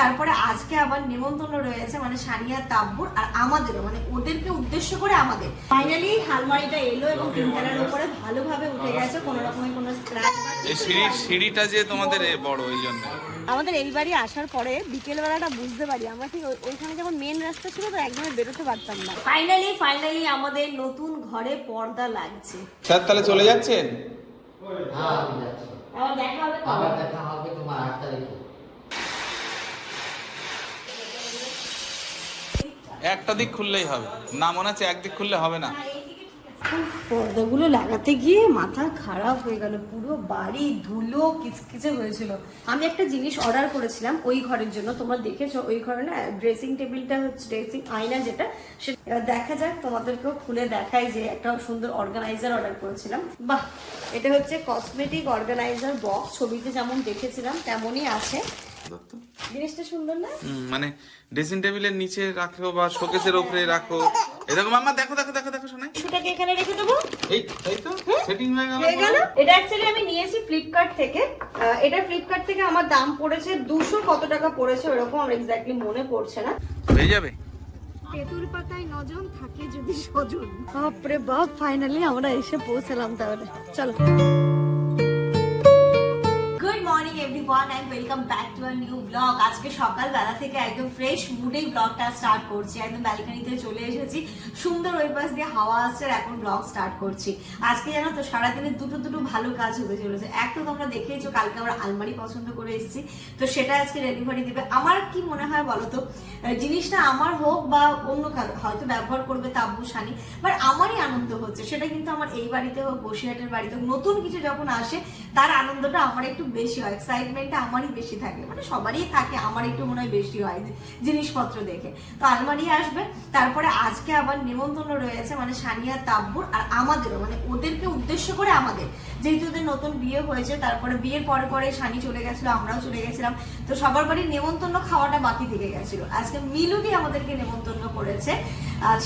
তারপরে আজকে আবার নিমন্ত্রণ রয়েছে মানে সানিয়া তাব্বুর আর আমাদেরও মানে ওদেরকে উদ্দেশ্য করে আমাদের। ফাইনালি হালমারিটা এলো এবং তিনতলার উপরে ভালোভাবে উঠে গেছে কোনো রকমের কোনো স্ক্র্যাচ সিঁড়ি সিঁড়িটা যে তোমাদের বড় ওই জন্য। আমাদের এই বাড়ি আসার পরে বিকেলবেলাটা বুঝতে পারি আমরা ঠিক ওইখানে যখন মেন রাস্তা ছিল তো একদমই বেরোতে পারতাম না। ফাইনালি ফাইনালি আমাদের নতুন ঘরে পর্দা লাগছে। স্যার তাহলে চলে যাচ্ছেন? হ্যাঁ আমি যাচ্ছি। আবার দেখা হবে আবার দেখা হবে তোমার আট তারিখে। একটা দিক খুললেই হবে। না মনে হচ্ছে একদিক খুললে হবে না। উফ, পর্দাগুলো লাগাতে গিয়ে মাথা খারাপ হয়ে গেল। পুরো বাড়ি ধুলো কিচকিচে হয়েছিল। আমি একটা জিনিস অর্ডার করেছিলাম ওই ঘরের জন্য। তোমরা দেখেছ ওই ঘরে না ড্রেসিং টেবিলটা হচ্ছে ড্রেসিং আয়না যেটা সেটা দেখা যাক তোমাদেরকেও খুলে দেখাই যে একটা সুন্দর অর্গানাইজার অর্ডার করেছিলাম। বাহ! এটা হচ্ছে কসমেটিক অর্গানাইজার বক্স ছবিতে যেমন দেখেছিলাম তেমনই আছে। দত্ত। জিনিসটা সুন্দর না? মানে ড্রেসিং টেবিলের নিচে রাখো বা শোকেসের উপরে রাখো। এরকম মামা দেখো দেখো দেখো দেখো শোনাই। সেটাকে এখানে রেখে দেবো। এই তাই তো সেটিং হয়ে গেল হয়ে গেল? এটা অ্যাকচুয়ালি আমি নিয়েছি ফ্লিপকার্ট থেকে। আহ, এটা ফ্লিপকার্ট থেকে আমার দাম পড়েছে দুশো কত টাকা পড়েছে ওরকম আমার এক্স্যাক্টলি মনে পড়ছে না। হয়ে যাবে। তেঁতুল পাতায় নজন থাকে যদি সজন বাপরে বাপ ফাইনালি আমরা এসে পৌঁছালাম তাহলে। চলো। Morning everyone and welcome back to a new blog আজকে সকালবেলা থেকে একদম ফ্রেশ মুডেই ব্লগটা স্টার্ট করছি। একদম ব্যালকনিতে চলে এসেছি। সুন্দর ওই পাশ দিয়ে হাওয়া আসছে আর এখন ব্লগ স্টার্ট করছি। আজকে জানো তো সারাদিনে দুটো দুটো ভালো কাজ হতে চলেছে। এক তো তোমরা দেখেইছো, কালকে আমরা আলমারি পছন্দ করে এসেছি। তো সেটা আজকে ডেলিভারি দেবে। আমার কি মনে হয় বলো তো জিনিসটা আমার হোক বা অন্য কারও, হয়তো ব্যবহার করবে তাব্বু সানি বাট আমারই আনন্দ হচ্ছে। সেটা কিন্তু আমার এই বাড়িতে হোক, বসিরহাটের বাড়িতে হোক, নতুন কিছু যখন আসে, তার আনন্দটা আমার একটু বেশি হয়। এক্সাইটমেন্টটা আমারই বেশি থাকে। মানে সবারই থাকে, আমার একটু মনে হয় বেশি হয় জিনিসপত্র দেখে। তো আলমারি আসবে, তারপরে আজকে আবার নিমন্ত্রণ রয়েছে মানে সানিয়া, তাব্বুর আর আমাদেরও মানে ওদেরকে উদ্দেশ্য করে আমাদের। যেহেতু ওদের নতুন বিয়ে হয়েছে, তারপরে বিয়ের পরে পরে সানি চলে গেছিল, আমরাও চলে গেছিলাম। তো সবার বাড়ির নেমন্তন্ন খাওয়াটা বাকি থেকে গেছিল। আজকে মিলুদি আমাদেরকে নেমন্তন্ন করেছে।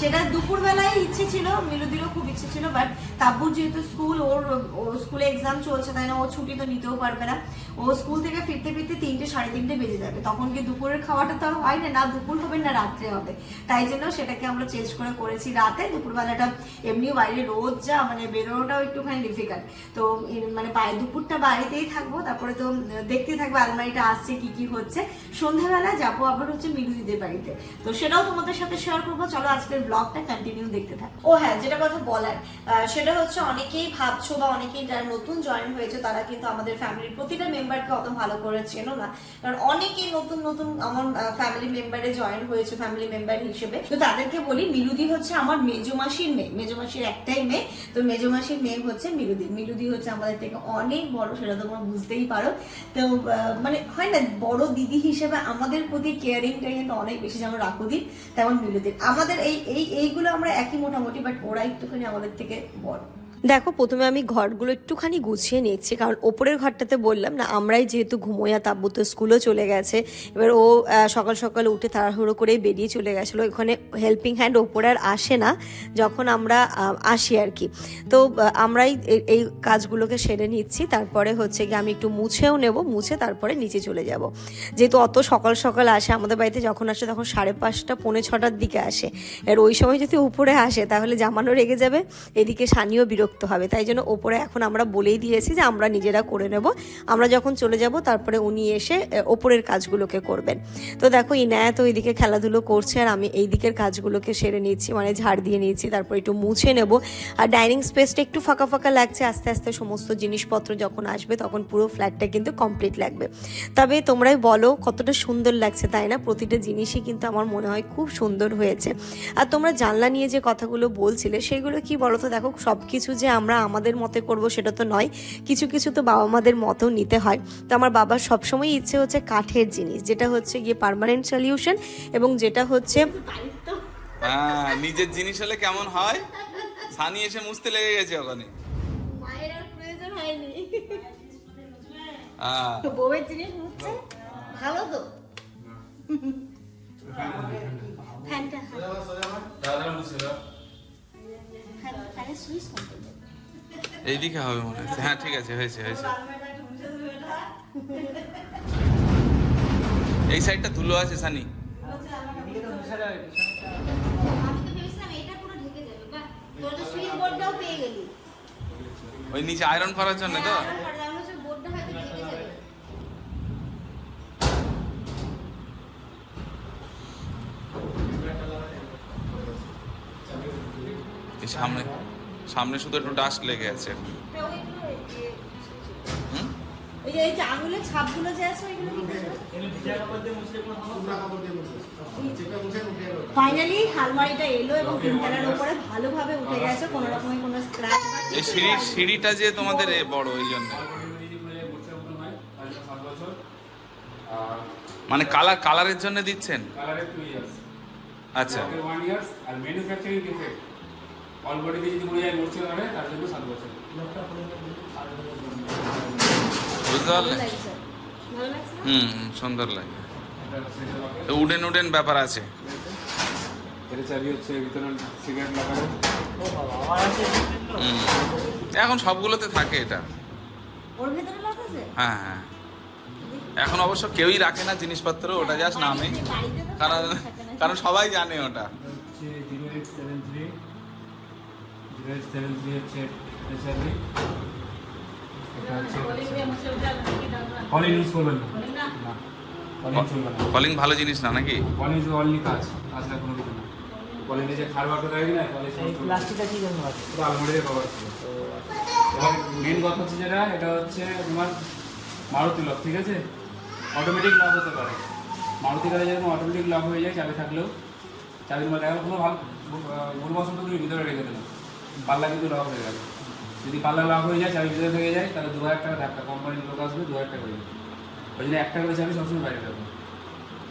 সেটা দুপুরবেলায় ইচ্ছে ছিল, মিলুদিরও খুব ইচ্ছে ছিল বাট তাব্বুর যেহেতু স্কুল ওর স্কুলে এক্সাম চলছে, তাই না, ও ছুটি তো নিতেও পারবে না। ও স্কুল থেকে ফিরতে ফিরতে তিনটে, সাড়ে তিনটে বেজে যাবে। তখন কি দুপুরের খাওয়াটা তো আর হয় না? না, দুপুর হবে না, রাত্রে হবে। তাই জন্য সেটাকে আমরা চেঞ্জ করে করেছি রাতে। দুপুরবেলাটা এমনি বাইরে রোদ যা মানে বেরোনোটাও একটুখানি ডিফিকাল্ট তো মানে দুপুরটা বাড়িতেই থাকব, তারপরে তো দেখতে থাকব, আলমারিটা আসছে, কি কি হচ্ছে। সন্ধ্যাবেলা যাব আবার হচ্ছে মিলুদিদের বাড়িতে। তো সেটাও তোমাদের সাথে শেয়ার করব। চলো আজকের ব্লগটা কন্টিনিউ দেখতে থাকো। ও হ্যাঁ যেটা কথা বলার সেটা হচ্ছে অনেকেই ভাবছ বা অনেকেই যারা নতুন জয়েন হয়েছে, তারা কিন্তু আমাদের ফ্যামিলির প্রতিটা মেম্বারকে অত ভালো করে চেনো না। কারণ অনেকেই নতুন নতুন আমার ফ্যামিলি মেম্বারে জয়েন হয়েছে ফ্যামিলি মেম্বার হিসেবে। তো তাদেরকে বলি, মিলুদি হচ্ছে আমার মেজো মাসির মেয়ে। মেজো মাসির একটাই মেয়ে। তো মেজো মাসির মেয়ে হচ্ছে মিলুদি। মিলুদি হচ্ছে আমাদের থেকে অনেক বড়, সেটা তোমরা বুঝতেই পারো। তো মানে হয় না, বড় দিদি হিসেবে আমাদের প্রতি কেয়ারিংটা কিন্তু অনেক বেশি যেমন রাকুদির তেমন মিলুদির। আমাদের এই এই এইগুলো আমরা একই মোটামুটি বাট ওরা একটুখানি আমাদের থেকে বড়। দেখো, প্রথমে আমি ঘরগুলো একটুখানি গুছিয়ে নিচ্ছি, কারণ ওপরের ঘরটাতে বললাম না, আমরাই যেহেতু ঘুমোয়া তাব্বু তো স্কুলও চলে গেছে। এবার ও সকাল সকাল উঠে তাড়াহুড়ো করে বেরিয়ে চলে গেছিল। ওখানে হেল্পিং হ্যান্ড ওপরে আর আসে না, যখন আমরা আসি আর কি। তো আমরাই এই কাজগুলোকে সেরে নিচ্ছি। তারপরে হচ্ছে গিয়ে আমি একটু মুছেও নেব, মুছে তারপরে নিচে চলে যাব। যেহেতু অত সকাল সকাল আসে, আমাদের বাড়িতে যখন আসে তখন সাড়ে পাঁচটা, পৌনে ছটার দিকে আসে। আর ওই সময় যদি উপরে আসে, তাহলে জামানো রেগে যাবে। এদিকে সানিও বিরক্ত হবে। তাই জন্য ওপরে এখন আমরা বলেই দিয়েছি যে আমরা নিজেরা করে নেব। আমরা যখন চলে যাব তারপরে উনি এসে ওপরের কাজগুলোকে করবেন। তো দেখো ইনায়াত ওইদিকে খেলাধুলো করছে আর আমি এই দিকের কাজগুলোকে সেরে নিচ্ছি মানে ঝাড় দিয়ে নিচ্ছি, তারপর একটু মুছে নেব। আর ডাইনিং স্পেসটা একটু ফাঁকা ফাঁকা লাগছে, আস্তে আস্তে সমস্ত জিনিসপত্র যখন আসবে তখন পুরো ফ্ল্যাটটা কিন্তু কমপ্লিট লাগবে। তবে তোমরাই বলো, কতটা সুন্দর লাগছে তাই না? প্রতিটা জিনিসই কিন্তু আমার মনে হয় খুব সুন্দর হয়েছে। আর তোমরা জানলা নিয়ে যে কথাগুলো বলছিলে, সেগুলো কি বলো তো দেখো সব কিছু যে আমরা আমাদের মতে করব সেটা তো নয়। কিছু কিছু তো বাবা মাদের মতেও নিতে হয়। তো আমার বাবার সবসময় ইচ্ছে হচ্ছে কাঠের জিনিস যেটা হচ্ছে গিয়ে পার্মানেন্ট সলিউশন এবং যেটা হচ্ছে হ্যাঁ নিজের জিনিস হলে কেমন হয়? সানি এসে মুছতে লেগে গেছে ওখানে। হ্যাঁ। বউয়ের জিনিস ভালো তো। ফ্যানটা। ফ্যানের সুইচ এইদিকে হবে মনে হচ্ছে। হ্যাঁ ঠিক আছে, হয়েছে হয়েছে। এই সাইডটা ধুলো আছে, সানি। ওই নিচে আয়রন করার জন্য তো। সামনে সামনে শুধু একটু ডাস্ট লেগে আছে। ফাইনালি এলো এবং তিনতলার উপরে ভালোভাবে উঠে গেছে কোনো রকমের কোনো স্ক্র্যাচ এই সিঁড়ি সিঁড়িটা যে তোমাদের এ বড় ওই জন্য। মানে কালার কালারের জন্য দিচ্ছেন? কালারের টু ইয়ার্স আচ্ছা। ওয়ান ইয়ার্স আর ম্যানুফ্যাকচারিং ডিফেক্ট অল বডিতে যদি কোনো জায়গায় মরছে হবে তার জন্য সাত বছর। বুঝতে পারলে? হুম হুম, সুন্দর লাগে। উডেন উডেন ব্যাপার আছে। এটা চাবি হচ্ছে ভিতরে সিগারেট লাগানো। হুম এখন সবগুলোতে থাকে এটা। হ্যাঁ হ্যাঁ। এখন অবশ্য কেউই রাখে না জিনিসপত্র ওটা জাস্ট নামে। কারণ কারণ সবাই জানে ওটা। Zero eight seven three zero eight seven three হচ্ছে এটা এটা হচ্ছে কলিং ইউজ করবেন না না কলিং চলবে না কলিং ভালো জিনিস না নাকি? কলিং ইজ অনলি কাজ কোনো কিছু না। কলিং যে খারবার করে রাখি না? কলিং প্লাস্টিকটা কি জন্য আছে? পুরো আলমারিতে কভার ছিল এবার মেন কথা হচ্ছে যেটা এটা হচ্ছে তোমার মারুতি লক ঠিক আছে? অটোমেটিক লক হতে পারে। মারুতি গাড়ি যেরকম অটোমেটিক লক হয়ে যায় চাবি থাকলেও চাবির মধ্যে এখন কোনো ভালো ভুলবশত তুমি ভিতরে রেখে দিলাম পাল্লা কিন্তু লক হয়ে যাবে। যদি পাল্লা লক হয়ে যায় চাবি ভিতরে থেকে যায় তাহলে দু হাজার টাকা ধাক্কা কোম্পানির লোক আসবে দু হাজার টাকা করে ওই জন্য একটা করে চাবি সবসময় বাইরে রাখবে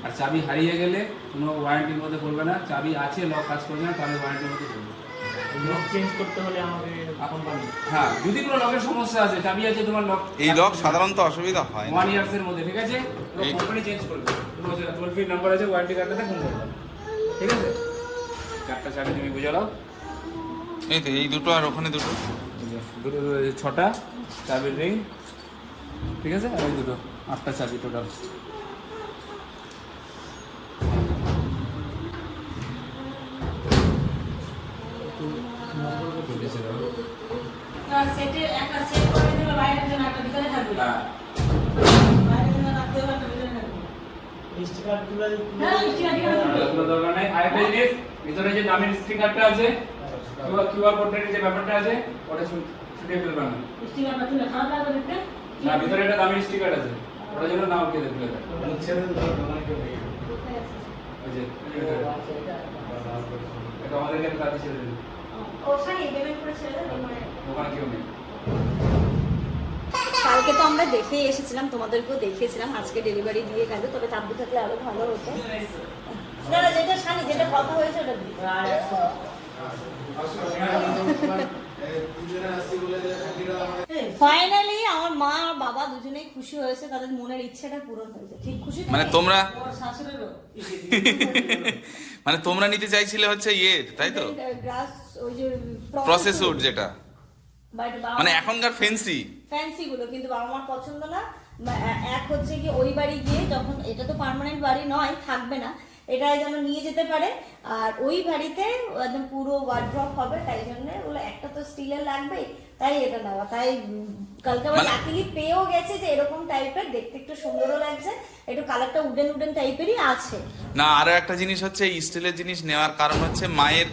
আর চাবি হারিয়ে গেলে কোনো ওয়ারেন্টির মধ্যে পড়বে না। চাবি আছে লক কাজ করবে না তাহলে ওয়ারেন্টির মধ্যে পড়বে। লক চেঞ্জ করতে হলে আমাকে হ্যাঁ যদি কোনো লকের সমস্যা আছে চাবি আছে তোমার লক এই লক সাধারণত অসুবিধা হয় ওয়ান ইয়ার্স এর মধ্যে ঠিক আছে? কোম্পানি চেঞ্জ করবে। টোল ফ্রি নাম্বার আছে ওয়ারেন্টি কার্ডটাতে ফোন করবে। ঠিক আছে? চারটা চাবি তুমি বুঝে নাও। এই তো এই দুটো আর ওখানে দুটো। দুটো এই ছটা চাবির রিং ঠিক আছে? আর এই দুটো আটটা চাবি টোটাল হ্যাঁ ভিতরে যে দামের স্টিকারটা আছে কিউআর কোডের যে ব্যাপারটা আছে ওটা ছু- ছুটিয়ে ফেলবে না। স্টিকারটা তুলে খারাপ লাগবে দেখতে না ভিতরে একটা দামের স্টিকার আছে। ওটা জন্য নাও কে ফেলে দেয় ওই যে এটা আমাদেরকে একটা কাজে ছেড়ে দিন ও সানি পেমেন্ট করে ছেড়ে দাও মানে দোকানে কেউ নেই। কালকে তো আমরা দেখেই এসেছিলাম তোমাদেরকেও দেখিয়েছিলাম আজকে ডেলিভারি দিয়ে গেছে তবে তাব্বু থাকলে আরও ভালো হতো। না না, যেটা সানি যেটা কথা হয়েছে ওটা। ফাইনালি আমার মা আর বাবা দুজনেই খুশি হয়েছে তাদের মনের ইচ্ছাটা পূরণ হয়েছে। ঠিক খুশি মানে তোমরা মানে তোমরা নিতে চাইছিলে হচ্ছে ইয়ে তাই তো? গ্রাস ওই যে প্রসেস উড যেটা। মানে এখনকার ফেন্সি ফ্যান্সি গুলো কিন্তু বাবা মার পছন্দ না। এক হচ্ছে কি ওই বাড়ি গিয়ে যখন এটা তো পার্মানেন্ট বাড়ি নয় থাকবে না। এটা যেন নিয়ে যেতে পারে। আর ওই বাড়িতে একদম পুরো ওয়ার্ড্রপ হবে তাই জন্য ওগুলো একটা তো স্টিলের লাগবে তাই এটা নেওয়া। তাই কালকে আবার মানে- লাকিলি পেয়েও গেছে যে এরকম টাইপের দেখতে একটু সুন্দরও লাগছে। একটু কালারটা উডেন উডেন টাইপেরই আছে। না আরও একটা জিনিস হচ্ছে স্টিলের জিনিস নেওয়ার কারণ হচ্ছে মায়ের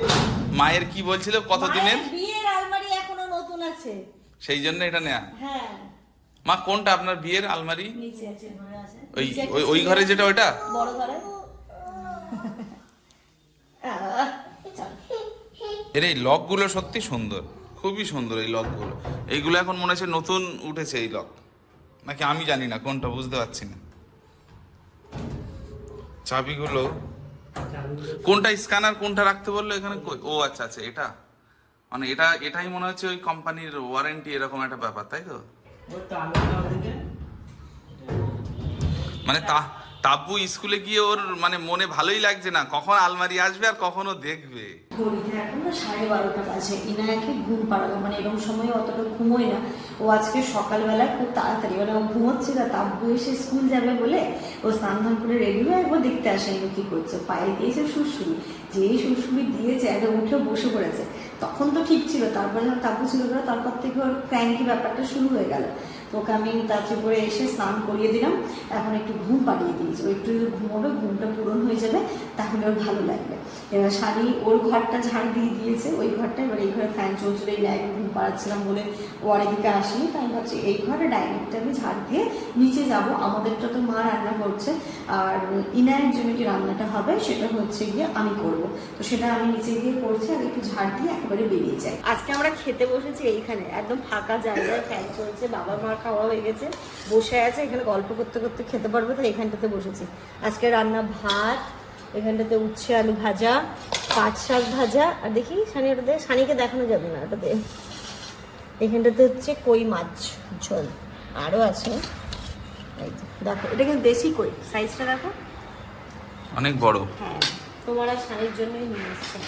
মায়ের কি বলছিল কতদিনের? বিয়ের আলমারি এখনও নতুন আছে। সেই জন্য এটা নেয়া? হ্যাঁ। মা কোনটা আপনার বিয়ের আলমারি? নিচে আছে ঘরে আছে। ওই ওই- ঘরে যেটা ওইটা? বড় ঘরে। এর এই লকগুলো সত্যি সুন্দর খুবই সুন্দর এই লকগুলো। এইগুলো এখন মনে হচ্ছে নতুন উঠেছে এই লক। নাকি আমি জানি না কোনটা বুঝতে পারছি না। চাবিগুলো কোনটা স্ক্যানার কোনটা রাখতে বলল এখানে? কই- ও আচ্ছা আচ্ছা এটা। মানে এটা এটাই মনে হচ্ছে ওই কোম্পানির ওয়ারেন্টি এরকম একটা ব্যাপার তাই তো? মানে তা তাব্বু স্কুলে গিয়ে ওর মানে মনে ভালোই লাগছে না। কখন আলমারি আসবে আর কখনো দেখবে? ঘড়িতে এখন না সাড়ে বারোটা বাজে ইনায়াকে ঘুম পাড়ালো মানে এরকম সময় অতটা ঘুমোয় না। ও আজকে সকালবেলা খুব তাড়াতাড়ি মানে ও ঘুমোচ্ছে না, তাব্বু এসে স্কুল যাবে বলে ও স্নান করে রেডি হয়ে একবার দেখতে আসে ইনু কি করছে। পায়ে দিয়েছে সুরসুরি যেই সুরসুরি দিয়েছে একদম উঠে বসে পড়েছে। তখন তো ঠিক ছিল, তারপরে যখন তাব্বু ছিল তারপর থেকে ওর ক্র্যাঙ্কি ব্যাপারটা শুরু হয়ে গেল। ওকে আমি তাড়াতাড়ি করে এসে স্নান করিয়ে দিলাম। এখন একটু ঘুম পাড়িয়ে দিয়েছি। ও একটু ঘুমোবে, ঘুমটা পূরণ হয়ে যাবে তাহলে ওর ভালো লাগবে। এবার শাড়ি ওর ঘরটা ঝাড় দিয়ে দিয়েছে, ওই ঘরটা। এবার এই ঘরে ফ্যান চলছিল, এই লাইনে ঘুম পাড়াচ্ছিলাম বলে ও আর এদিকে আসেনি। তাই ভাবছি এই ঘরে ডাইনিংটা আমি ঝাড় দিয়ে নিচে যাব। আমাদেরটা তো মা রান্না করছে। আর ইনায়ের জন্য যে রান্নাটা হবে, সেটা হচ্ছে গিয়ে আমি করব। তো সেটা আমি নিচে গিয়ে করছি আর একটু ঝাড় দিয়ে একেবারে বেরিয়ে যাই। আজকে আমরা খেতে বসেছি এইখানে, একদম ফাঁকা জায়গায় ফ্যান চলছে বাবা মা খাওয়া হয়ে গেছে। বসে আছে এখানে গল্প করতে করতে খেতে পারবে তো এখানটাতে বসেছি। আজকে রান্না ভাত এখানটাতে উচ্ছে আলু ভাজা পাট শাক ভাজা আর দেখি সানি ওটাতে সানিকে দেখানো যাবে না ওটাতে এখানটাতে হচ্ছে কই মাছ ঝোল আরও আছে। দেখো এটা কিন্তু দেশি কই সাইজটা দেখো। অনেক বড়। হ্যাঁ। তোমার আর শাড়ির জন্যই নিয়ে এসছে।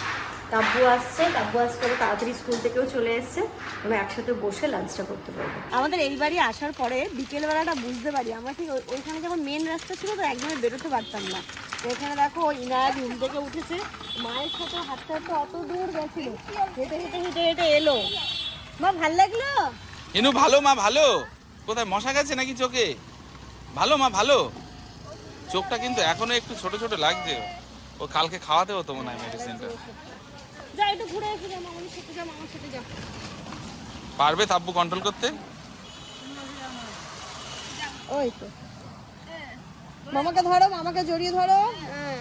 তাব্বু আসছে তাব্বু আজকে আবার তাড়াতাড়ি স্কুল থেকেও চলে এসছে। আমরা একসাথে বসে লাঞ্চটা করতে পারব। আমাদের এই বাড়ি আসার পরে বিকেলবেলাটা বুঝতে পারি আমরা ঠিক ওই- ওইখানে যখন মেন রাস্তা ছিল তো একদমই বেরোতে পারতাম না। তো এখানে দেখো ইনায়া ঘুম থেকে উঠেছে। মায়ের সাথে হাঁটতে হাঁটতে অত দূর গেছিল হেঁটে হেঁটে হেঁটে হেঁটে এলো। মা ভালো লাগল? ইনু ভালো মা ভালো। কোথায় মশা গেছে নাকি চোখে? ভালো মা ভালো। চোখটা কিন্তু এখনও একটু ছোট ছোট লাগছে। ও কালকে খাওয়াতে হতো মনে হয় মেডিসিনটা যা একটু ঘুরে এসে যা মামার সাথে যা মামার সাথে যা। পারবে তাব্বু কন্ট্রোল করতে? ওই তো। মামাকে ধরো মামাকে জড়িয়ে ধরো। হ্যাঁ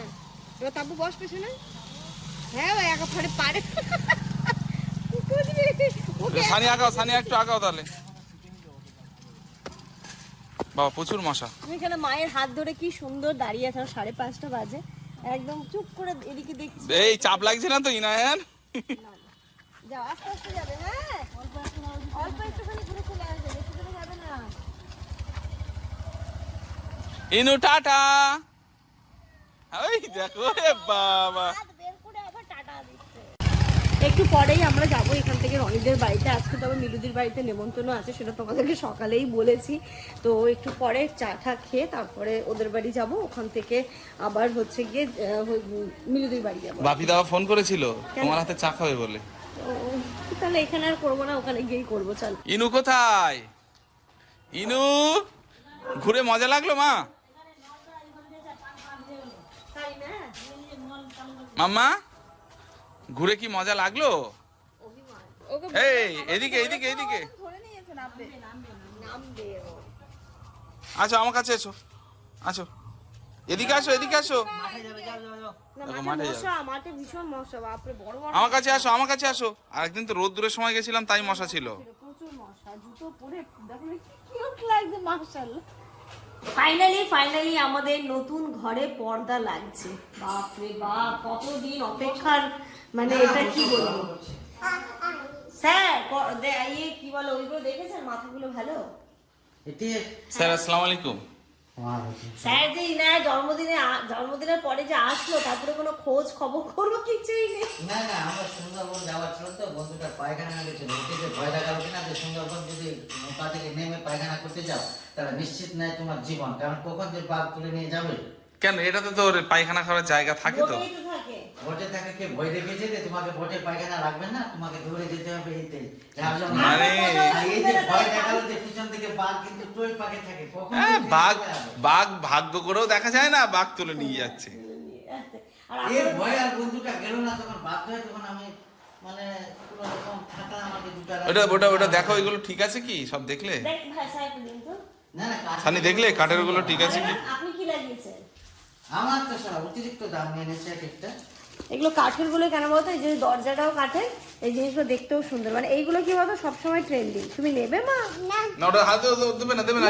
এবার তাব্বু বস পেছনে। হ্যাঁ ওই একা ফাড়ে পারে। সানি আঁকাও সানি একটু আঁকাও তাহলে। বাবা প্রচুর মশা। তুমি এখানে মায়ের হাত ধরে কি সুন্দর দাঁড়িয়ে আছো সাড়ে পাঁচটা বাজে। একদম চুপ করে এদিকে দেখছি। এই চাপ লাগছে না তো ইনায়ান? যাও আস্তে আস্তে যাবে হ্যাঁ? অল্প একটুখানি ঘুরে চলে আসবে বেশি দূরে যাবে না। ইনু টাটা। ওই দেখো বাবা। একটু পরেই আমরা যাব এখান থেকে রনিদের বাড়িতে। আজকে তবে মিলুদির বাড়িতে নেমন্তন্ন আছে সেটা তোমাদেরকে সকালেই বলেছি। তো একটু পরে চা টা খেয়ে তারপরে ওদের বাড়ি যাব। ওখান থেকে আবার হচ্ছে গিয়ে মিলুদির বাড়ি যাব। বাপি দাদা ফোন করেছিল তোমার হাতে চা খাবে বলে। তাহলে এখানে আর করব না ওখানে গিয়েই করব চল। ইনু কোথায়? ইনু ঘুরে মজা লাগল মা? মাম্মা? ঘুরে কি মজা লাগল? এই এদিকে এদিকে এদিকে। আচ্ছা আমার কাছে এসো। আছো এদিকে আসো এদিকে আসো। বাপরে আমার কাছে আসো আমার কাছে আসো। আরেকদিন তো রোদ দূরের সময় গেছিলাম তাই মশা ছিল। ফাইনালি ফাইনালি আমাদের নতুন ঘরে পর্দা লাগছে। বাপ রে বাপ কতদিন অপেক্ষার মানে এটা কি বলব? স্যার ইয়ে কি বলো ওইগুলো দেখেছেন? মাথাগুলো ভালো? স্যার আসসালামু আলাইকুম। স্যার যে ইনার জন্মদিনে জন্মদিনের পরে যে আসলো তারপরে কোনো খোঁজ খবর করব কিছুই নেই। না না আমরা সুন্দরবন যাওয়ার ছিল তো বন্ধুটা পায়খানা গেছিল। যে ভয় দেখাল কিনা যে সুন্দরবন যদি নৌকা থেকে নেমে পায়খানা করতে যাও তাহলে নিশ্চিত নেয় তোমার জীবন। কারণ কখন যে বাঘ তুলে নিয়ে যাবে? কেন? এটাতে তো পায়খানা খাওয়ার জায়গা থাকে তো। তো থাকে। ভোটে থাকে কে? ভয় দেখেছে যে তোমাকে ভোটে পায়খানা রাখবে না তোমাকে দৌড়ে যেতে হবে এইতে মানে এই যে ভয় দেখাল যে পিছন থেকে বাঘ কিন্তু টই পাকে থাকে হ্যাঁ বাঘ বাঘ ভাগ্য করেও দেখা যায় না বাঘ তুলে নিয়ে যাচ্ছে। এর ভয় আর বন্ধুটা গেল না তখন বাধ্য হয়ে তখন আমি মানে কোনো রকম থাকলাম আমাকে দুটা ওটা ওটা ওটা দেখো এগুলো ঠিক আছে কি? সব দেখলে? দেখ ভাই সাহেব দিন তো। না না সানি দেখলে? কাঠের ওগুলো ঠিক আছে কি? আপনি কি লাগিয়েছেন? আমার তো সারা অতিরিক্ত দাম নিয়ে এক একটা। এগুলো কাঠেরগুলো কেন বলতো? এই যে দরজাটাও কাঠের এই জিনিসগুলো দেখতেও সুন্দর। মানে এইগুলো কি বলতো? সবসময় ট্রেন্ডিং তুমি নেবে মা? না। ওটা হাতে দেবে না দেবে না।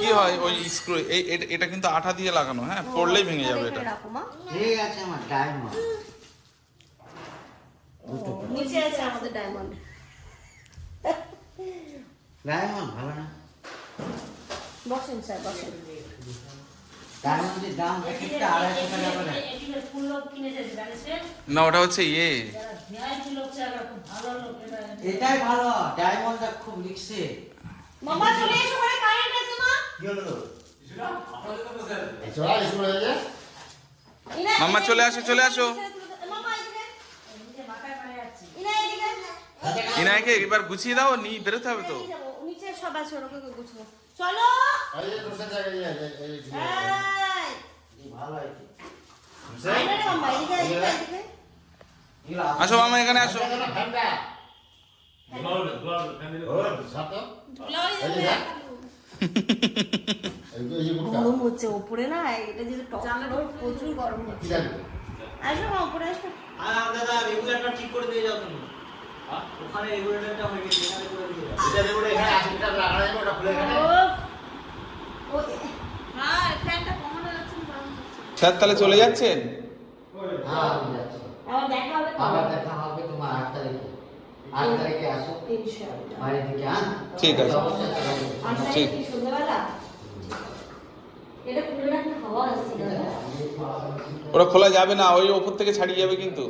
কি হয়? ওই স্ক্রু এই এটা- কিন্তু আঠা দিয়ে লাগানো হ্যাঁ? পড়লেই ভেঙে যাবে এটা। এখানে রাখো মা। ঠিক আছে আমার ডায়মন্ড নিচে আছে আমাদের ডায়মন্ড ডায়মন্ড ভালো না। বসেন স্যার বসেন। ডায়মন্ডের দাম একটা আড়াইশো টাকা করে। এদিকে ফুল লোক কিনেছে জানিস? না ওটা হচ্ছে ইয়ে। এটাই ভালো ডায়মন্ডটা খুব রিক্সে মামা চলে এসো ঘরে কারেন্ট আছে মা। মাম্মা, চলে আসো, চলে আসো। মামা ইনায়কে এবার গুছিয়ে দাও নি বেরোতে হবে তো। নিচে সব আছে ওরকম গুছবো। চলো। এই ভালো আছে আসো মামা এখানে আসো। যাবে গরম হচ্ছে ওপরে না এটা যেহেতু টক প্রচুর গরম হচ্ছে। আসো মা ওপরে আসো। আর দাদা রেগুলেটর ঠিক করে দিয়ে যাও তুমি। ওখানে রেগুলেটরটা হয়ে গেছে এখানে করে ও হ্যাঁ কমানো স্যার তাহলে চলে যাচ্ছেন? হ্যাঁ যাচ্ছি। আবার দেখা হবে আবার দেখা হবে তোমার আট তারিখে। আট তারিখে আসো। ইনশাআল্লাহ। বাড়ি থেকে হ্যাঁ ঠিক আছে। ঠিক। তারিখে সন্ধ্যাবেলা? এটা খুলে রাখলে হাওয়া আসছে ওটা খোলা যাবে না ওই ওপর থেকে ছাড়িয়ে যাবে কিন্তু।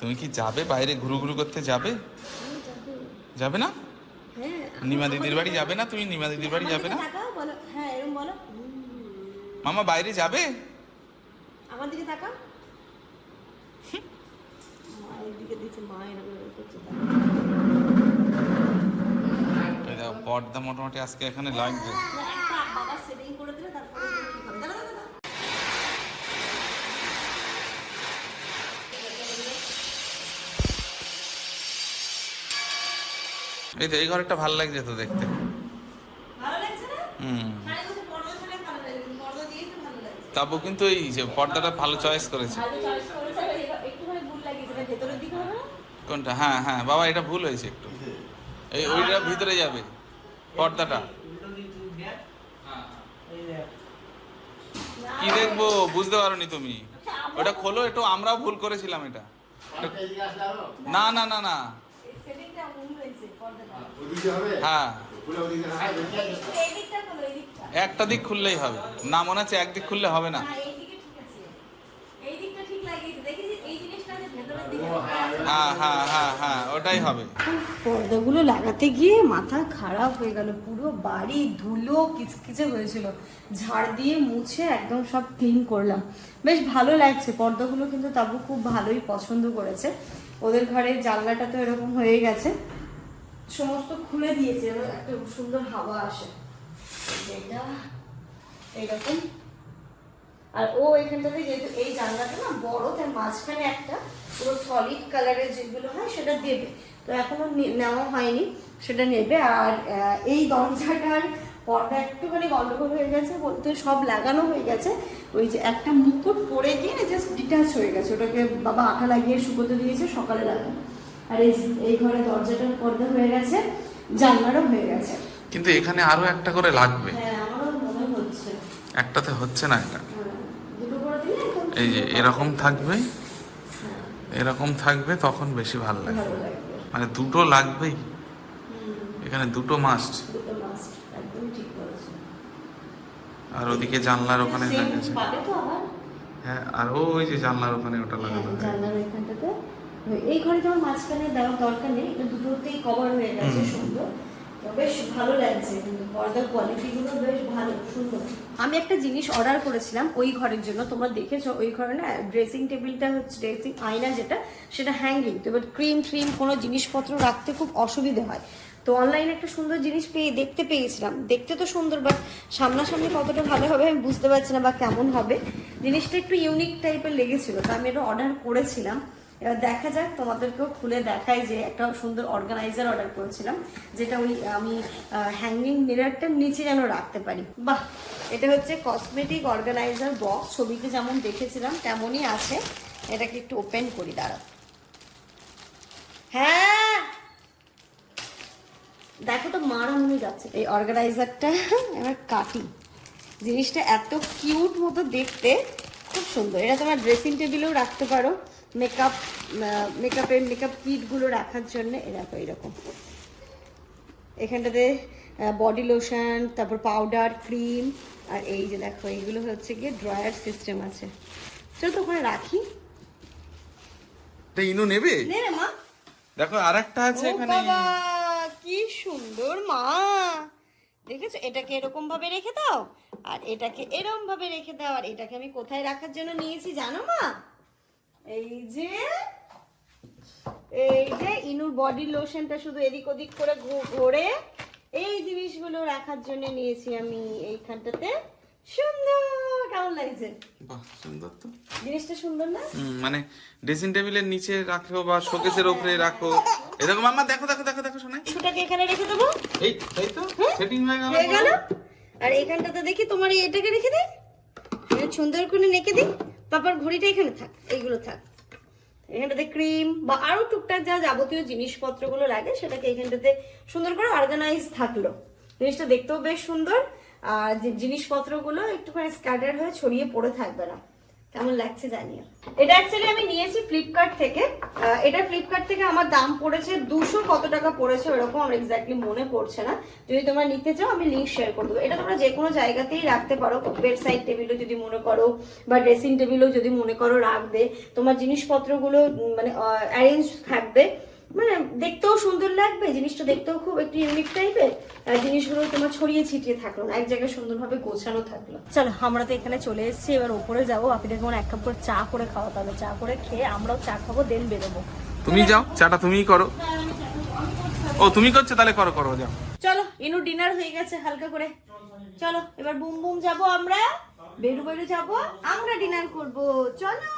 তুমি কি যাবে? বাইরে ঘুরু ঘুরু করতে যাবে? যাবে না? হ্যাঁ নিমা দিদির বাড়ি যাবে না? তুমি নিমা দিদির বাড়ি যাবে না? হ্যাঁ মামা বাইরে যাবে? আমার দিকে তাকাও। পর্দা মোটামুটি আজকে এখানে লাগবে না, একটা বাবা সেটিং করে দিলে তারপরে এগুলো ঠিক হবে দাঁড়া দাঁড়া দাঁড়া এই তো এই ঘরটা ভালো লাগছে তো দেখতে। মানে বলছে পর্দা ছাড়া ভালো লাগে পর্দা দিয়েই তো ভালো লাগছে। তাবু কিন্তু এই যে পর্দাটা ভালো চয়েস করেছে। ভালো চয়েস করেছে আর এবার একটুখানি ভুল লাগিয়েছে এটা ভেতরের দিকে হবে না? কোনটা? হ্যাঁ হ্যাঁ বাবা এটা ভুল হয়েছে একটু। এই ওইটা ভিতরে যাবে পর্দাটা। কি দেখব বুঝতে পারোনি তুমি। ওটা খোলো একটু আমরাও ভুল করেছিলাম এটা। না না না না। হ্যাঁ। একটা দিক খুললেই হবে। না মনে হচ্ছে একদিক খুললে হবে না। হ্যাঁ হ্যাঁ পর্দাগুলো লাগাতে গিয়ে মাথা খারাপ হয়ে পুরো বাড়ি ধুলো, কিচকিচে হয়েছিল। ঝাড় দিয়ে মুছে একদম সব করলাম। বেশ ভালো লাগছে। পর্দাগুলো কিন্তু তাবু খুব ভালোই পছন্দ করেছে। ওদের ঘরের জানলাটা তো এরকম হয়ে গেছে। সমস্ত খুলে দিয়েছে একটা সুন্দর হাওয়া আসে। এটা এইরকম। আর ও এখানটাতে যেহেতু, এই জানলাটা না বড়, তার মাঝখানে একটা পুরো সলিড কালারের যেগুলো হয়, সেটা দেবে। তো এখনও নেওয়া হয়নি, সেটা নেবে। আর এই দরজাটার পর্দা একটুখানি গন্ডগোল হয়ে গেছে বলতে সব লাগানো হয়ে গেছে। ওই যে একটা মুকুট পরে গিয়ে না জাস্ট ডিটাচ হয়ে গেছে। ওটাকে বাবা আঠা লাগিয়ে শুকোতে দিয়েছে, সকালে লাগানো। আর এই এই ঘরে দরজাটার পর্দা হয়ে গেছে জানলারও হয়ে গেছে। কিন্তু এখানে আরও একটা করে লাগবে। হ্যাঁ আমারও মনে হচ্ছে। একটাতে হচ্ছে না এটা? হ্যাঁ, দুটো করে দিলে এই যে এরকম থাকবে? এরকম থাকবে তখন বেশি ভালো লাগবে। মানে দুটো লাগবেই। এখানে দুটো মাস্ট আর ওদিকে জানলার ওখানে হ্যাঁ আর ওই যে জানলার ওখানে ওটা লাগানো হ্যাঁ, জানলার এই ঘরে যেমন মাঝখানে দেওয়ার দরকার নেই এটা দুটোতেই কভার হয়ে গেছে সুন্দর। বেশ ভালো লাগছে কিন্তু পর্দার কোয়ালিটিগুলো বেশ ভালো সুন্দর। আমি একটা জিনিস অর্ডার করেছিলাম ওই ঘরের জন্য তোমরা দেখেছ ওই ঘরে না ড্রেসিং টেবিলটা হচ্ছে ড্রেসিং আয়না যেটা সেটা হ্যাঙ্গিং তো এবার ক্রিম ট্রিম কোনো জিনিসপত্র রাখতে খুব অসুবিধে হয়। তো অনলাইনে একটা সুন্দর জিনিস পেয়ে দেখতে পেয়েছিলাম। দেখতে তো সুন্দর বাট সামনাসামনি কতটা ভালো হবে আমি বুঝতে পারছি না বা কেমন হবে। জিনিসটা একটু ইউনিক টাইপের লেগেছিলো তো আমি এটা অর্ডার করেছিলাম। এবার দেখা যাক, তোমাদেরকেও খুলে দেখাই যে একটা সুন্দর অর্গানাইজার অর্ডার করেছিলাম, যেটা ওই, আমি হ্যাঙ্গিং মিরারটার নিচে যেন রাখতে পারি। বাহ! এটা হচ্ছে কসমেটিক অর্গানাইজার বক্স ছবিতে যেমন দেখেছিলাম, তেমনই আছে। এটাকে একটু ওপেন করি, দাঁড়াও। হ্যাঁ! দেখো তো, মারা মনে যাচ্ছে। এই অর্গানাইজারটা এবার কাটি। জিনিসটা এত কিউট মতো দেখতে, খুব সুন্দর। এটা তোমার ড্রেসিং টেবিলেও রাখতে পারো। মেকআপ মেকআপের মেকআপ কিটগুলো রাখার জন্য এরকম এরকম এখানটাতে বডি লোশন তারপর পাউডার ক্রিম আর এই যে দেখো এইগুলো হচ্ছে গিয়ে ড্রয়ার সিস্টেম আছে। চলো তো ওখানে রাখি। এটা ইনু নেবে? নে রে মা। দেখো আর একটা আছে এখানে। কি সুন্দর মা। দেখেছ? এটাকে এরকম ভাবে রেখে দাও আর এটাকে এরকম ভাবে রেখে দাও আর এটাকে আমি কোথায় রাখার জন্য নিয়েছি জানো মা? এই যে এই যে ইনুর বডি লোশনটা শুধু এদিক ওদিক করে ঘোরে। এই জিনিসগুলো রাখার জন্য নিয়েছি আমি এইখানটাতে। সুন্দর কেমন লাগছে? বাহ সুন্দর তো। জিনিসটা সুন্দর না? মানে ড্রেসিং টেবিলের নিচে রাখো বা শোকেসের উপরে রাখো। এরকম মামা দেখো দেখো দেখো দেখো এখানে রেখে দেবো? এই তাই তো সেটিং হয়ে গেল হয়ে গেল। আর এখানটাতে দেখি তোমার এটাকে রেখে সুন্দর করে রেখে দিই? পাপার ঘড়িটা এখানে থাক, এইগুলো থাক। এখানটাতে ক্রিম বা আরও টুকটাক যা যাবতীয় জিনিসপত্রগুলো লাগে, সেটাকে এখানটাতে সুন্দর করে অর্গানাইজ থাকল। জিনিসটা দেখতেও বেশ সুন্দর, আর জিনিসপত্রগুলো একটুখানি স্ক্যাটার হয়ে ছড়িয়ে পড়ে থাকবে না। কেমন লাগছে জানিও? এটা অ্যাকচুয়ালি আমি নিয়েছি ফ্লিপকার্ট থেকে। এটা ফ্লিপকার্ট থেকে আমার দাম পড়েছে দুশো কত টাকা পড়েছে ওরকম আমার এক্স্যাক্টলি মনে পড়ছে না। যদি তোমরা নিতে চাও, আমি লিঙ্ক শেয়ার করে দেবো। এটা তোমরা যে কোনো জায়গাতেই রাখতে পারো। বেড সাইড টেবিলও যদি মনে করো, বা ড্রেসিং টেবিলও যদি মনে করো রাখবে, তোমার জিনিসপত্রগুলো মানে অ্যারেঞ্জ থাকবে। মানে দেখতেও সুন্দর লাগবে জিনিসটা দেখতেও খুব একটু ইউনিক টাইপের আর জিনিসগুলো তোমার ছড়িয়ে ছিটিয়ে থাকল না এক জায়গায় সুন্দরভাবে গোছানো থাকল। চলো আমরা তো এখানে চলে এসেছি এবার উপরে যাব। আপনি কেমন এক কাপ করে চা করে খাওয়াতে হবে। চা করে খেয়ে আমরাও চা খাব দেন বেরোবো। তুমি যাও চাটা তুমিই করো। ও তুমি করছ? তাহলে করো করো যাও। চলো ইনু ডিনার হয়ে গেছে হালকা করে। চলো এবার বুম বুম যাব আমরা। বেরু বেরু যাব আমরা ডিনার করব। চলো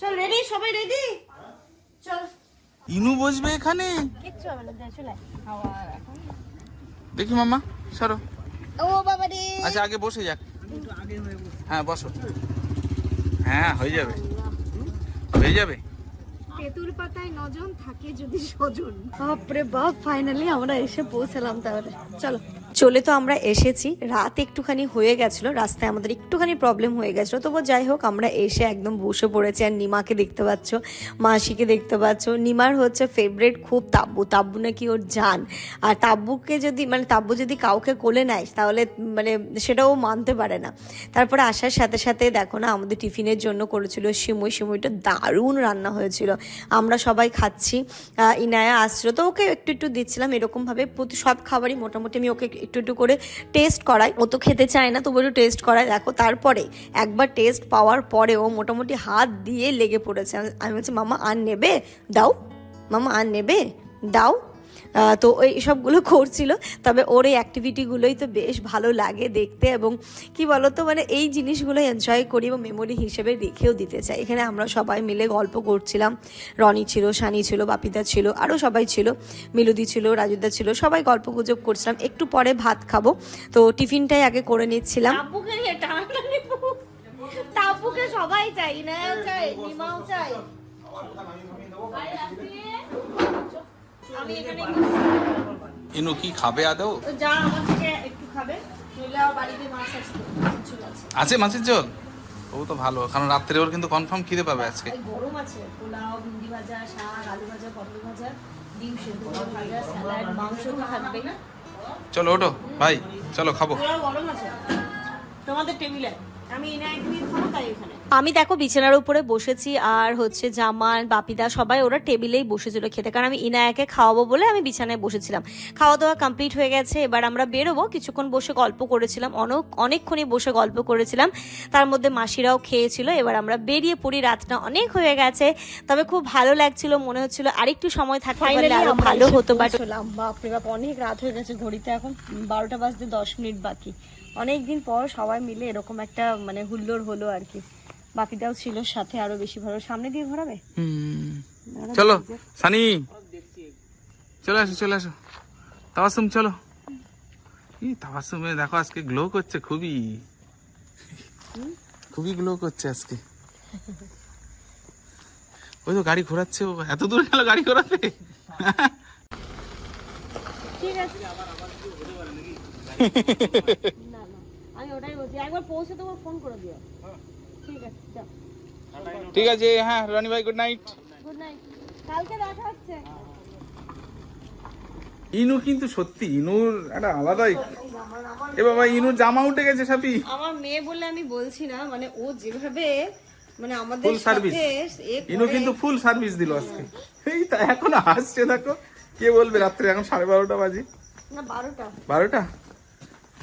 চল রেডি সবাই রেডি চল। ইনু বসবে এখানে? কিচ্ছু হবে না চলে আবার এখন দেখি মামা সরো। ও বাবা রে। আচ্ছা আগে বসে যাক। হ্যাঁ বসো। হ্যাঁ হয়ে যাবে। হয়ে যাবে। তেঁতুল পাতায় নজন থাকে যদি সজন। বাপরে বাপ ফাইনালি আমরা এসে পৌঁছালাম তাহলে। চলো। চলে তো আমরা এসেছি। রাত একটুখানি হয়ে গেছিল, রাস্তায় আমাদের একটুখানি প্রবলেম হয়ে গেছিল। তবু যাই হোক, আমরা এসে একদম বসে পড়েছি আর নিমাকে দেখতে পাচ্ছ, মাসিকে দেখতে পাচ্ছ। নিমার হচ্ছে ফেভারেট খুব তাব্বু তাব্বু নাকি ওর জান। আর তাব্বুকে যদি মানে তাব্বু যদি কাউকে কোলে নেয়, তাহলে মানে সেটাও মানতে পারে না। তারপরে আসার সাথে সাথে দেখো না, আমাদের টিফিনের জন্য করেছিল সিমুই, সিমুইটা দারুণ রান্না হয়েছিল। আমরা সবাই খাচ্ছি। ইনায়া আসছিল, তো ওকে একটু একটু দিচ্ছিলাম, এরকমভাবে প্রতি, সব খাবারই মোটামুটি আমি ওকে একটু একটু করে টেস্ট করাই ও তো খেতে চায় না তবু একটু টেস্ট করাই দেখো, তারপরে একবার টেস্ট পাওয়ার পরে ও মোটামুটি হাত দিয়ে লেগে পড়েছে। আমি- বলছি, মামা, আর নেবে? দাও। মামা, আর নেবে? দাও। তো ওই সবগুলো করছিল। তবে ওর এই অ্যাক্টিভিটিগুলোই তো বেশ ভালো লাগে দেখতে এবং কি বলতো মানে এই জিনিসগুলো এনজয় করি এবং মেমোরি হিসেবে রেখেও দিতে চাই। এখানে আমরা সবাই মিলে গল্প করছিলাম। রনি ছিল সানি ছিল বাপিদা ছিল আরও সবাই ছিল। মিলুদি ছিল রাজুদা ছিল সবাই গল্প গুজব করছিলাম। একটু পরে ভাত খাব। তো টিফিনটাই আগে করে নিচ্ছিলাম। সবাই চাই না চাই নিমাও চাই। আমি এখানে কি খাবে আদৌ? যা আমার থেকে একটু খাবে নইলে বাড়িতে মাছ আছে মাছের ঝোল? ও তো ভালো কারণ রাত্রে ওর কিন্তু কনফার্ম খিদে পাবে আজকে। গরম আছে পোলাও ভিন্ডি ভাজা শাক আলু ভাজা পটল ভাজা ডিম সেদ্ধ ভাজা স্যালাড মাংস তো থাকবেই চলো ওঠো ভাই চলো খাব। গরম আছে। তোমাদের টেবিলে আমি এনে একদিন খাব তাই এখানে। আমি দেখো বিছানার উপরে বসেছি আর হচ্ছে জামান বাপিদা সবাই ওরা টেবিলেই বসেছিল খেতে। কারণ আমি ইনায়াকে খাওয়াবো বলে আমি বিছানায় বসেছিলাম। খাওয়া দাওয়া কমপ্লিট হয়ে গেছে এবার আমরা বেরোবো। কিছুক্ষণ বসে গল্প করেছিলাম অনেক অনেকক্ষণই বসে গল্প করেছিলাম। তার মধ্যে মাসিরাও খেয়েছিল এবার আমরা বেরিয়ে পড়ি। রাতটা অনেক হয়ে গেছে তবে খুব ভালো লাগছিল মনে হচ্ছিল আরেকটু সময় থাকতে পারলে আরও ভালো হতো বাট বাপরে বাপ অনেক রাত হয়ে গেছে ঘড়িতে এখন বারোটা বাজতে দশ মিনিট বাকি। অনেক দিন পর সবাই মিলে এরকম একটা মানে হুল্লোড় হলো আর কি। বাকিটাও ছিল সাথে আরও বেশি ভালো। সামনে দিয়ে ঘোরাবে? চলো সানি। চলে আসো চলে আসো। তাবাসুম চলো। ই তাবাসুমে দেখো আজকে গ্লো করছে খুবই। খুবই গ্লো করছে আজকে। ওই তো গাড়ি ঘোরাচ্ছে ও। এত দূর গেল গাড়ি ঘোরাতে? ঠিক আছে। আমি ওটাই বলছি। একবার পৌঁছে তোমার ফোন করে দিও। ঠিক আছে হ্যাঁ রনি ভাই গুড নাইট গুড নাইট কালকে দেখা হচ্ছে। ইনু কিন্তু সত্যি ইনুর একটা আলাদাই। এ বাবা ইনুর জামা উঠে গেছে সাপি। আমার মেয়ে বলে আমি বলছি না মানে ও যেভাবে মানে আমাদের ফুল সার্ভিস ইনু কিন্তু ফুল সার্ভিস দিল আজকে। এই তা এখন আসছে দেখো। কে বলবে রাত্রে এখন সাড়ে বারোটা বাজে। না বারোটা। বারোটা?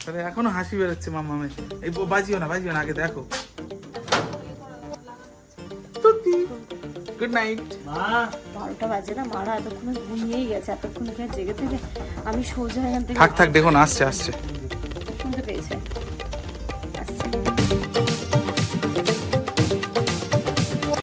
তাহলে এখনও হাসি বেরোচ্ছে মামামে এই বাজিও না বাজিও না আগে দেখো। গুড নাইট মা। বারোটা বাজে না মারা এতক্ষণ ঘুমিয়েই গেছে এতক্ষণ কি আর জেগে থেকে? আমি সোজা এখান থেকে থাক থাক দেখুন আসছে আসছে। শুনতে পেয়েছে। আসছে